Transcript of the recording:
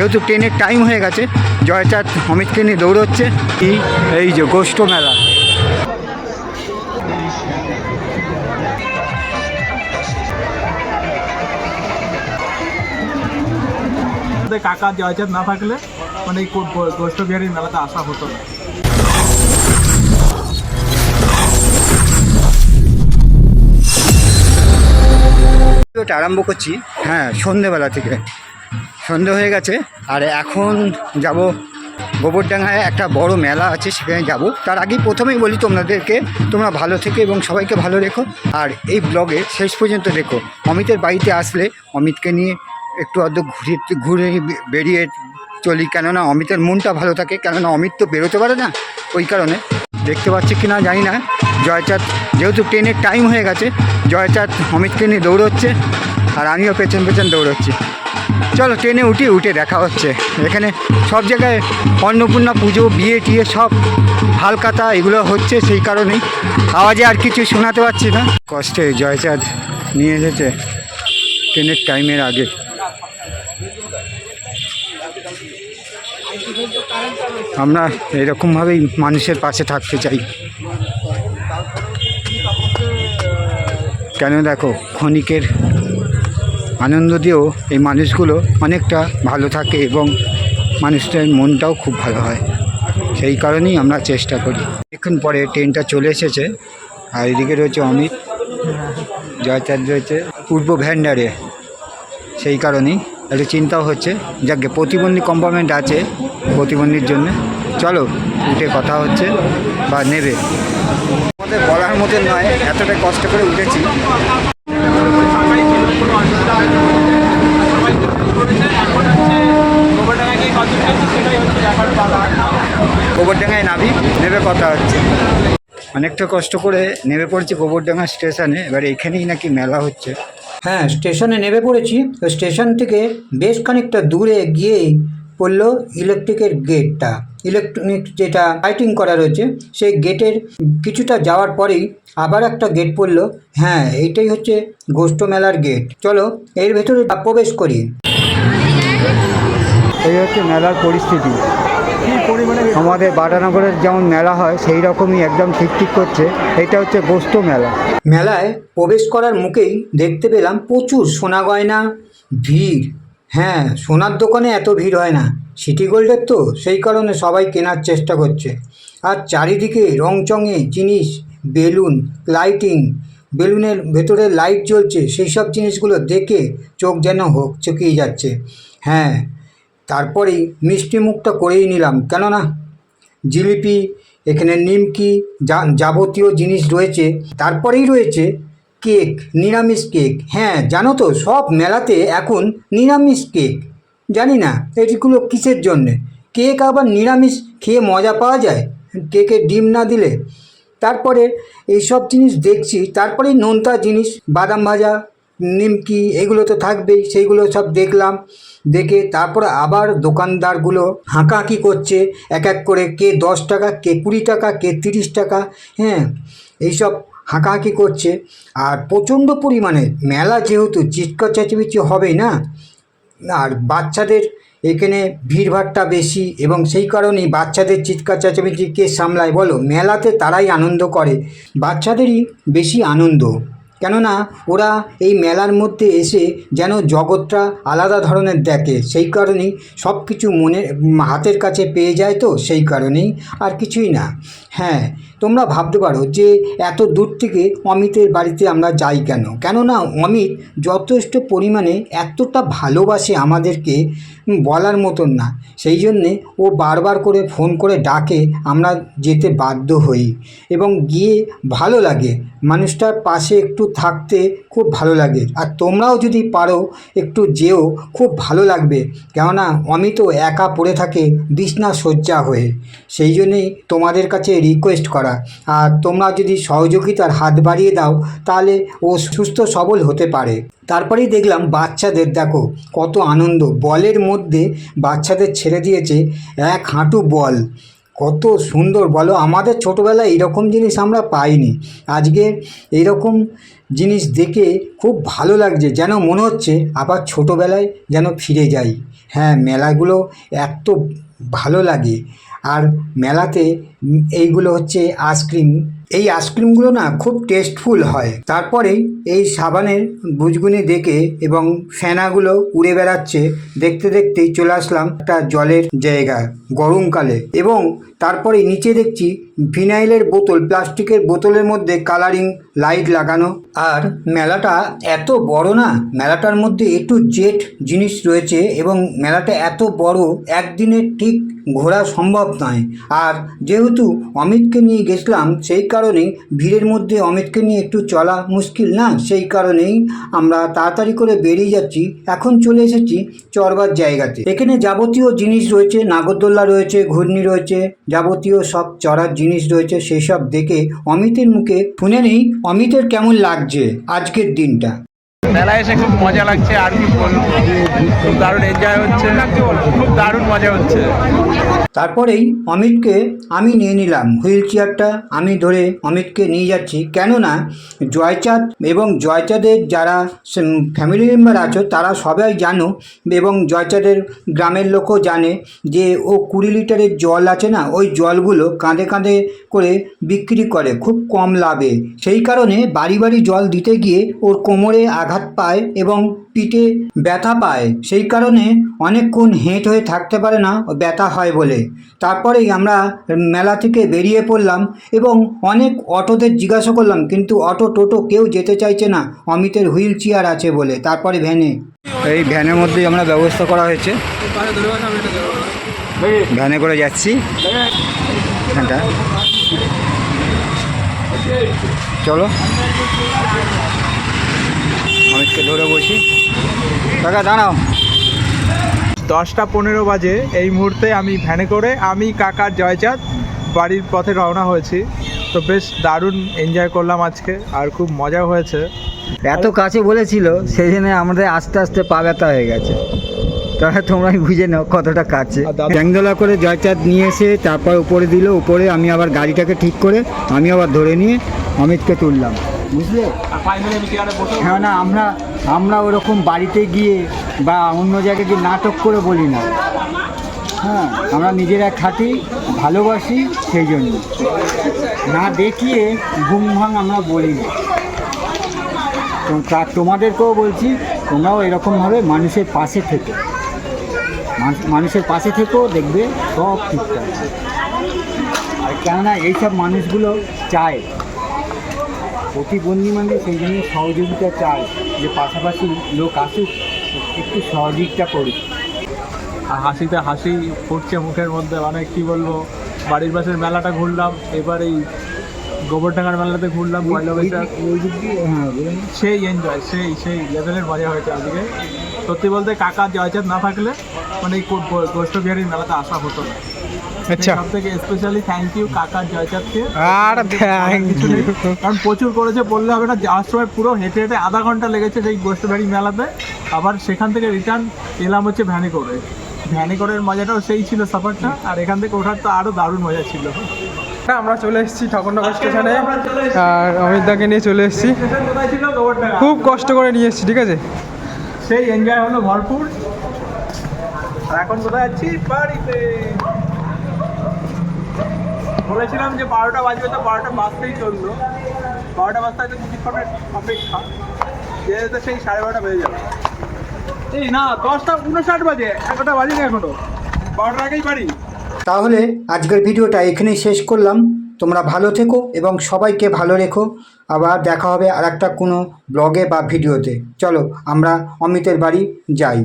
যেহেতু ট্রেনের টাইম হয়ে গেছে জয়চাঁদ অমিতকে নিয়ে দৌড়চ্ছে এই এই যে গোষ্ঠ মেলা। কাকা জয়চাঁদ না থাকলে মানে এই গোষ্ঠ বিহারীর মেলাতে আসা হতো না। আরম্ভ করছি হ্যাঁ সন্ধেবেলা থেকে। সন্ধে হয়ে গেছে, আর এখন যাব গোবরডাঙ্গায় একটা বড় মেলা আছে, সেখানে যাব। তার আগেই প্রথমেই বলি তোমাদেরকে, তোমরা ভালো থেকে এবং সবাইকে ভালো রেখো। আর এই ব্লগে শেষ পর্যন্ত দেখো, অমিতের বাড়িতে আসলে অমিতকে নিয়ে একটু অর্ধ ঘুরে ঘুরে বেরিয়ে চলি। কেননা অমিতের মনটা ভালো থাকে, কেননা অমিত তো বেরোতে পারে না, ওই কারণে। দেখতে পাচ্ছি কি না জানি না। জয়চাঁদ, যেহেতু ট্রেনের টাইম হয়ে গেছে, জয়চাঁদ অমিতকে নিয়ে দৌড়চ্ছে, আর আমিও পেছন পেছন দৌড়চ্ছি। চলো ট্রেনে উঠি, উঠে দেখা হচ্ছে। এখানে সব জায়গায় অন্নপূর্ণা পুজো, বিয়ে টিয়ে সব, হালকাতা এগুলো হচ্ছে সেই কারণেই। আওয়াজে আর কিছু শোনাতে পারছি না। কষ্টে জয়চাঁদ নিয়ে এসেছে ট্রেনের টাইমের আগে। আমরা এরকমভাবেই মানুষের পাশে থাকতে চাই। কেন দেখো, ক্ষণিকের আনন্দ দিয়েও এই মানুষগুলো অনেকটা ভালো থাকে এবং মানুষদের মনটাও খুব ভালো হয়। সেই কারণেই আমরা চেষ্টা করি। এখন পরে ট্রেনটা চলে এসেছে। আর এদিকে রয়েছে অমিত। জয়চাঁদ রয়েছে। পূর্ব ভ্যান্ডারে। সেই কারণেই একটু চিন্তাও হচ্ছে, যাকে প্রতিবন্ধী কম্পার্টমেন্ট আছে প্রতিবন্ধীর জন্য। চলো, উঠে কথা হচ্ছে বা নেবে। আমাদের বলার মতো নয় এতটা কষ্ট করে উঠেছি। গোবরডাঙ্গায় নাবি, নেবে কথা হচ্ছে। অনেকটা কষ্ট করে নেমে পড়ছি গোবরডাঙ্গা স্টেশনে, এবার এখানেই নাকি মেলা হচ্ছে। হ্যাঁ স্টেশনে নেমে পড়েছি। তো স্টেশন থেকে বেশ খানিকটা দূরে গিয়েই পড়ল ইলেকট্রিকের গেটটা ইলেকট্রনিক যেটা লাইটিং করা রয়েছে সেই গেটের কিছুটা যাওয়ার পরেই আবার একটা গেট পড়ল। হ্যাঁ এইটাই হচ্ছে গোষ্ঠ মেলার গেট চলো এর ভেতরে প্রবেশ করি। এই হচ্ছে মেলার পরিস্থিতি। আমাদের বাটানগরের যেমন মেলা হয় সেই রকমই একদম ঠিক ঠিক করছে। এটা হচ্ছে গোস্ত মেলা। মেলায় প্রবেশ করার মুখেই দেখতে পেলাম প্রচুর সোনা গয়না ভিড়। হ্যাঁ সোনার দোকানে এত ভিড় হয় না। সিটি গোল্ডের তো, সেই কারণে সবাই কেনার চেষ্টা করছে। আর চারিদিকে রংচঙে জিনিস, বেলুন, লাইটিং, বেলুনের ভেতরে লাইট জ্বলছে সেই সব জিনিসগুলো দেখে চোখ যেন হোক চকিয়ে যাচ্ছে। হ্যাঁ তারপরেই মিষ্টি মুখটা করেই নিলাম, কেননা জিলিপি, এখানে নিমকি যাবতীয় জিনিস রয়েছে, তারপরেই রয়েছে কেক, নিরামিষ কেক। হ্যাঁ জানো তো, সব মেলাতে এখন নিরামিষ কেক। জানি না এটিগুলো কিসের জন্যে? কেক আবার নিরামিষ খেয়ে মজা পাওয়া যায়? কেকে ডিম না দিলে? তারপরে এইসব জিনিস দেখছি, তারপরেই নোনতা জিনিস, বাদাম ভাজা, নিমকি, এগুলো তো থাকবেই, সেইগুলো সব দেখলাম। দেখে তারপরে আবার দোকানদারগুলো হাঁকাহাঁকি করছে, এক এক করে কে দশ টাকা, কে কুড়ি টাকা, কে তিরিশ টাকা হ্যাঁ এইসব হাঁকাহাঁকি করছে। আর প্রচণ্ড পরিমাণে মেলা যেহেতু চিৎকার চেঁচামেচি হবেই না, আর বাচ্চাদের এখানে ভিড়ভাড়টা বেশি এবং সেই কারণেই বাচ্চাদের চিৎকার চেঁচামেচি কে সামলায় বলো? মেলাতে তারাই আনন্দ করে, বাচ্চাদেরই বেশি আনন্দ। কেননা ওরা এই মেলার মধ্যে এসে যেন জগৎটা আলাদা ধরনের দেখে, সেই কারণেই সব কিছু মনে, হাতের কাছে পেয়ে যায় তো, সেই কারণেই আর কিছুই না। হ্যাঁ তোমরা ভাবতে পারো যে এত দূর থেকে অমিতের বাড়িতে আমরা যাই কেন? কেননা অমিত যথেষ্ট পরিমাণে এতটা ভালোবাসে আমাদেরকে বলার মতন না। সেই জন্যে ও বারবার করে ফোন করে ডাকে আমরা যেতে বাধ্য হই এবং গিয়ে ভালো লাগে। মানুষটার পাশে একটু থাকতে খুব ভালো লাগে। আর তোমরাও যদি পারো একটু যেও, খুব ভালো লাগবে। কেননা অমিত একা পড়ে থাকে বিছনা শয্যা হয়ে। সেই জন্যেই তোমাদের কাছে রিকোয়েস্ট করা। আর তোমরা যদি সহযোগিতার হাত বাড়িয়ে দাও, তাহলে ও সুস্থ সবল হতে পারে। তারপরেই দেখলাম বাচ্চাদের দেখো, কত আনন্দ। বলের মধ্যে বাচ্চাদের ছেড়ে দিয়েছে এক হাঁটু বল। কত সুন্দর, বলো। আমাদের ছোটোবেলায় এরকম জিনিস আমরা পাইনি। আজকে এরকম জিনিস দেখে খুব ভালো লাগছে, যেন মনে হচ্ছে আবার ছোটোবেলায় যেন ফিরে যাই। হ্যাঁ মেলাগুলো এত ভালো লাগে। আর মেলাতে এইগুলো হচ্ছে আইসক্রিম এই আইসক্রিমগুলো না খুব টেস্টফুল হয়। তারপরেই এই সাবানের বুজগুনি দেখে এবং ফেনাগুলো উড়ে বেড়াচ্ছে, দেখতে দেখতেই চলে আসলাম একটা জলের জায়গা, গরমকালে। এবং তারপরে নিচে দেখছি ভিনাইলের বোতল, প্লাস্টিকের বোতলের মধ্যে কালারিং লাইট লাগানো। আর মেলাটা এত বড় না, মেলাটার মধ্যে একটু জেট জিনিস রয়েছে এবং মেলাটা এত বড়, একদিনে ঠিক ঘোরা সম্ভব নয়। আর যেহেতু অমিতকে নিয়ে গেছিলাম, সেই কারণেই ভিড়ের মধ্যে অমিতকে নিয়ে একটু চলা মুশকিল না? সেই কারণেই আমরা তাড়াতাড়ি করে বেরিয়ে যাচ্ছি। এখন চলে এসেছি চরবার জায়গাতে। এখানে যাবতীয় জিনিস রয়েছে, নাগরদোল্লা রয়েছে, ঘূর্ণি রয়েছে, যাবতীয় সব চড়ার জিনিস রয়েছে, সেসব দেখে অমিতের মুখে শুনে নেই, অমিতের কেমন লাগছে আজকের দিনটা? মেলায় এসে খুব মজা লাগছে, আর কি বলব? খুব দারুণ এনজয় হচ্ছে, খুব দারুণ মজা হচ্ছে। তারপরেই অমিতকে আমি নিয়ে নিলাম হুইল চেয়ারটা, আমি ধরে অমিতকে নিয়ে যাচ্ছি। কেননা জয়চাঁদ এবং জয়চাঁদের যারা ফ্যামিলি মেম্বার আছো, তারা সবাই জানো এবং জয়চাঁদের গ্রামের লোকও জানে যে ও কুড়ি লিটারের জল আছে না, ওই জলগুলো কাঁধে কাঁধে করে বিক্রি করে, খুব কম লাভে। সেই কারণে বাড়ি বাড়ি জল দিতে গিয়ে ওর কোমরে আঘাত পায় এবং পিঠে ব্যথা পায়। সেই কারণে অনেকক্ষণ হেঁট হয়ে থাকতে পারে না, ব্যথা হয় বলে। তারপরেই আমরা মেলা থেকে বেরিয়ে পড়লাম এবং অনেক অটোদের জিজ্ঞাসা করলাম, কিন্তু অটো টোটো কেউ যেতে চাইছে না? অমিতের হুইল চেয়ার আছে বলে। তারপরে ভ্যানে। এই ভ্যানের মধ্যেই আমরা ব্যবস্থা করা হয়েছে। ভ্যানে করে যাচ্ছি। চলো। অমিতকে ধরে বসি। কাকা দাঁড়াও। দশটা পনেরো বাজে এই মুহূর্তে আমি ভ্যানে করে আমি কাকার জয়চাঁদ বাড়ির পথে রওনা হয়েছি। তো বেশ দারুণ এনজয় করলাম আজকে আর খুব মজা হয়েছে। এত কাছে বলেছিল সেই জন্য আমাদের আস্তে আস্তে পা ব্যথা হয়ে গেছে। তাহলে তোমরাই বুঝে নাও কতটা কাছে। ট্যাংদোলা করে জয়চাঁদ নিয়ে এসে তারপর উপরে দিল উপরে আমি আবার গাড়িটাকে ঠিক করে আমি আবার ধরে নিয়ে অমিতকে তুললাম। বুঝলে? হ্যাঁ না আমরা আমরা ওরকম বাড়িতে গিয়ে বা অন্য জায়গায় গিয়ে নাটক করে বলি না। হ্যাঁ আমরা নিজেরা খাটি, ভালোবাসি সেই জন্য। না দেখিয়ে ঘুম ভাঙ আমরা বলি না। তো তোমাদেরকেও বলছি, তোমরাও এরকমভাবে মানুষের পাশে থেকে। মানুষ- মানুষের পাশে থেকেও দেখবে সব ঠিকঠাক। আর কেননা এইসব মানুষগুলো চায়। প্রতিবন্ধী মানে সেই জন্য সহযোগিতা চাই যে পাশাপাশি লোক আসুক একটু সহযোগিতা করুক। আর হাসিতে হাসি ফুটছে মুখের মধ্যে মানে কি বলব বাড়ির পাশের মেলাটা ঘুরলাম এবার এই গোবরডাঙ্গার মেলাতে ঘুরলাম পয়লা বৈশাখ। হ্যাঁ। সেই এনজয় সেই সেই লেভেলের মজা হয়েছে আজকে সত্যি বলতে কাকা জয়চাঁদ না থাকলে মানে এই গোষ্ঠ বিহারীর মেলাতে আসা হতো না। আচ্ছা। সব থেকে স্পেশালি থ্যাংক ইউ কাকা জয়চাঁদকে আর থ্যাংক কারণ প্রচুর করেছে বললে হবে না যাওয়ার সময় পুরো হেঁটে হেঁটে আধা ঘণ্টা লেগেছে সেই গোষ্ঠ বিহারী মেলাতে। আবার সেখান থেকে রিটার্ন এলাম হচ্ছে ভ্যানে করে ভ্যানে করের মজাটাও সেই ছিল সাফারটা আর এখান থেকে ওঠার তো আরও দারুণ মজা ছিল। আমরা চলে এসেছি ঠাকুরনগর স্টেশনে আর অমিত দাকে নিয়ে চলে এসেছি। খুব কষ্ট করে নিয়ে এসেছি ঠিক আছে? সেই এনজয় হলো ভরপুর। আর এখন কোথায় যাচ্ছি? বাড়িতে। বলেছিলাম যে বারোটা বাজবে তো বারোটা বাজতেই চলল। বারোটা বাজতে হয়তো কিছুক্ষণের অপেক্ষা। যেতে সেই সাড়ে বারোটা বেজে যাবে। এই না, দশটা উনষাট বাজে। এগারোটা বাজেনি এখনও। বারোটার আগেই বাড়ি। তাহলে আজকের ভিডিওটা এখানেই শেষ করলাম। তোমরা ভালো থেকো এবং সবাইকে ভালো রেখো। আবার দেখা হবে আর একটা কোনো ব্লগে বা ভিডিওতে। চলো, আমরা অমিতের বাড়ি যাই।